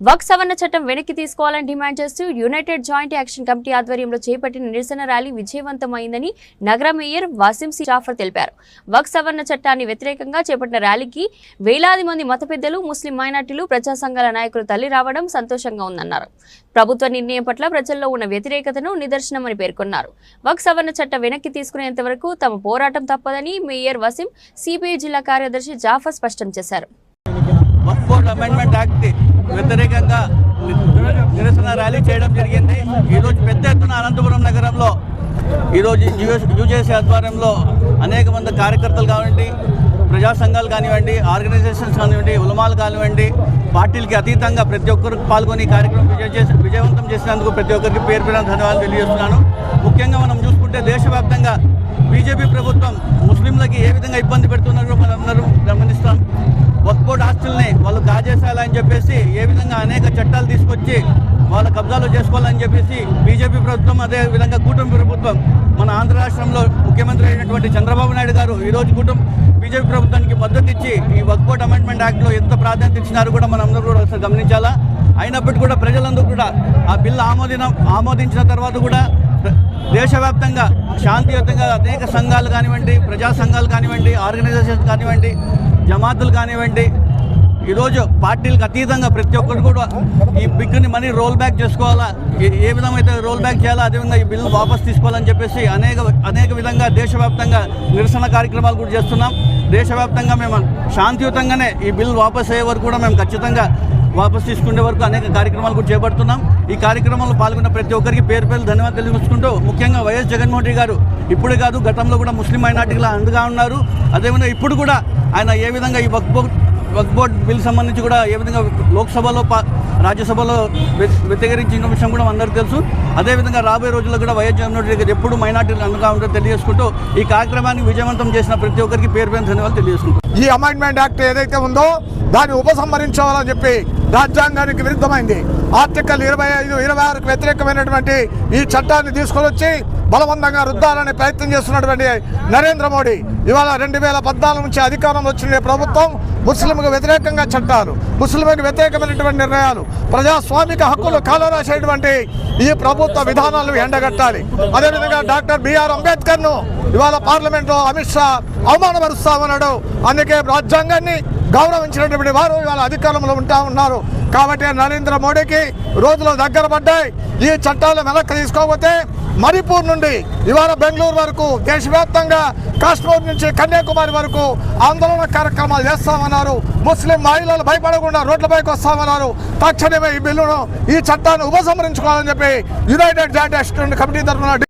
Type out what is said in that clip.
వక్ సవరణ చట్టం వెనక్కి తీసుకోవాలని డిమాండ్ చేస్తూ యునైటెడ్ జాయింట్ యాక్షన్ కమిటీ ఆధ్వర్యంలో చేపట్టిన నిరసన ర్యాలీ విజయవంతమైందని నగర మేయర్ వాసిం సి జాఫర్ తెలిపారు. వక్ సవరణ చట్టాన్ని వ్యతిరేకంగా చేపట్టిన ర్యాలీకి వేలాది మంది మత పెద్దలు ముస్లిం మైనార్టీలు ప్రజా సంఘాల నాయకులు తల్లి రావడం సంతోషంగా ఉందన్నారు. ప్రభుత్వ నిర్ణయం పట్ల ప్రజల్లో ఉన్న వ్యతిరేకతను నిదర్శనమని పేర్కొన్నారు. వక్ సవరణ చట్టం వెనక్కి తీసుకునేంత వరకు తమ పోరాటం తప్పదని మేయర్ వసీం సిపిఐ జిల్లా కార్యదర్శి జాఫర్ స్పష్టం చేశారు. వర్క్ ఫోర్ అమెండ్మెంట్ యాక్ట్ వ్యతిరేకంగా నిరసన ర్యాలీ చేయడం జరిగింది. ఈరోజు పెద్ద ఎత్తున అనంతపురం నగరంలో ఈరోజు యూజేసీ ఆధ్వర్యంలో అనేక మంది కార్యకర్తలు కానివ్వండి ప్రజా సంఘాలు కానివ్వండి ఆర్గనైజేషన్స్ కానివ్వండి ఉలమాలు కానివ్వండి పార్టీలకి అతీతంగా ప్రతి ఒక్కరికి పాల్గొని కార్యక్రమం విజయ చేసి విజయవంతం చేసినందుకు ప్రతి ఒక్కరికి పేరు పేరున ధన్యవాదాలు తెలియజేస్తున్నాను. ముఖ్యంగా మనం చూసుకుంటే దేశవ్యాప్తంగా బీజేపీ ప్రభుత్వం ముస్లింలకి ఏ విధంగా ఇబ్బంది పెడుతున్నారో మనందరూ గమనిస్తాం. వక్ఫ్ హాస్టల్ని ఆస్తుల్ని వాళ్ళు కాజేసేయాలని చెప్పేసి ఏ విధంగా అనేక చట్టాలు తీసుకొచ్చి వాళ్ళ కబ్జాలు చేసుకోవాలని చెప్పేసి బీజేపీ ప్రభుత్వం అదే విధంగా కూటమి ప్రభుత్వం మన ఆంధ్ర రాష్ట్రంలో ముఖ్యమంత్రి అయినటువంటి చంద్రబాబు నాయుడు గారు ఈరోజు కూటమి బీజేపీ ప్రభుత్వానికి మద్దతు ఇచ్చి ఈ వక్ఫోర్డ్ అమెండ్మెంట్ యాక్ట్లో ఎంత ప్రాధాన్యత ఇచ్చినారో కూడా మనం అందరూ కూడా ఒకసారి గమనించాలా? అయినప్పటికీ కూడా ప్రజలందరూ కూడా ఆ బిల్లు ఆమోదిన ఆమోదించిన తర్వాత కూడా దేశవ్యాప్తంగా శాంతియుతంగా అనేక సంఘాలు కానివ్వండి ప్రజా సంఘాలు కానివ్వండి ఆర్గనైజేషన్స్ కానివ్వండి జమాతులు కానివ్వండి ఈరోజు పార్టీలకు అతీతంగా ప్రతి ఒక్కరు కూడా ఈ బిగ్గుని మనీ రోల్ బ్యాక్ చేసుకోవాలా ఏ- విధమైతే రోల్ బ్యాక్ చేయాలా అదేవిధంగా ఈ బిల్లు వాపస్ తీసుకోవాలని చెప్పేసి అనేక అనేక విధంగా దేశవ్యాప్తంగా నిరసన కార్యక్రమాలు కూడా చేస్తున్నాం. దేశవ్యాప్తంగా మేము శాంతియుతంగానే ఈ బిల్ వాపస్ అయ్యే వరకు కూడా మేము ఖచ్చితంగా వాపస్ తీసుకునే వరకు అనేక కార్యక్రమాలు కూడా చేపడుతున్నాం. ఈ కార్యక్రమంలో పాల్గొన్న ప్రతి ఒక్కరికి పేరు పేరు ధన్యవాదాలు తెలియజేసుకుంటూ ముఖ్యంగా వైఎస్ జగన్మోహన్ రెడ్డి గారు ఇప్పుడు కాదు గతంలో కూడా ముస్లిం మైనార్టీలు అండగా ఉన్నారు. అదేవిధంగా ఇప్పుడు కూడా ఆయన ఏ విధంగా ఈ వక్ బోర్డ్ బోర్డ్ బిల్ సంబంధించి కూడా ఏ విధంగా లోక్సభలో రాజ్యసభలో వ్య- వ్యతిరేకించిన విషయం కూడా అందరికీ తెలుసు. అదేవిధంగా రాబోయే రోజుల్లో కూడా వైఎస్ జగన్మోహన్ రెడ్డి గారు ఎప్పుడు మైనార్టీలు అండగా ఉంటారో తెలియజేసుకుంటూ ఈ కార్యక్రమాన్ని విజయవంతం చేసిన ప్రతి ఒక్కరికి పేరు పేరు ధన్యవాదాలు తెలియజేసుకుంటాం ఈ అమెండ్మెంట్ యాక్ట్ ఏదైతే ఉందో దాన్ని ఉపసంహరించాలని చెప్పి రాజ్యాంగానికి విరుద్ధమైంది. ఆర్టికల్ ఇరవై ఐదు ఇరవై ఆరుకు వ్యతిరేకమైనటువంటి ఈ చట్టాన్ని తీసుకొని వచ్చి బలవంతంగా రుద్దాలని ప్రయత్నం చేస్తున్నటువంటి నరేంద్ర మోడీ. ఇవాళ రెండు వేల పద్నాలుగు నుంచి అధికారంలో వచ్చిన ప్రభుత్వం ముస్లింకు వ్యతిరేకంగా చట్టాలు ముస్లింలకు వ్యతిరేకమైనటువంటి నిర్ణయాలు ప్రజాస్వామిక హక్కులు కాలరాసేటువంటి ఈ ప్రభుత్వ విధానాలు ఎండగట్టాలి. అదేవిధంగా డాక్టర్ బిఆర్ అంబేద్కర్ను ఇవాళ పార్లమెంట్లో అమిత్ షా అవమానపరుస్తామన్నాడు. అందుకే రాజ్యాంగాన్ని గౌరవించినటువంటి వారు ఇవాళ అధికారంలో ఉంటా ఉన్నారు. కాబట్టి నరేంద్ర మోడీకి రోజులు దగ్గర పడ్డాయి. ఈ చట్టాలు వెనక్కి తీసుకోకపోతే మణిపూర్ నుండి ఇవాళ బెంగళూరు వరకు దేశవ్యాప్తంగా కాశ్మీర్ నుంచి కన్యాకుమారి వరకు ఆందోళన కార్యక్రమాలు చేస్తామన్నారు. ముస్లిం మహిళలు భయపడకుండా రోడ్లపైకి వస్తామన్నారు. తక్షణమే ఈ బిల్లును ఈ చట్టాన్ని ఉపసంహరించుకోవాలని చెప్పి యునైటెడ్ జాయింట్ యాక్షన్ కమిటీ తరఫున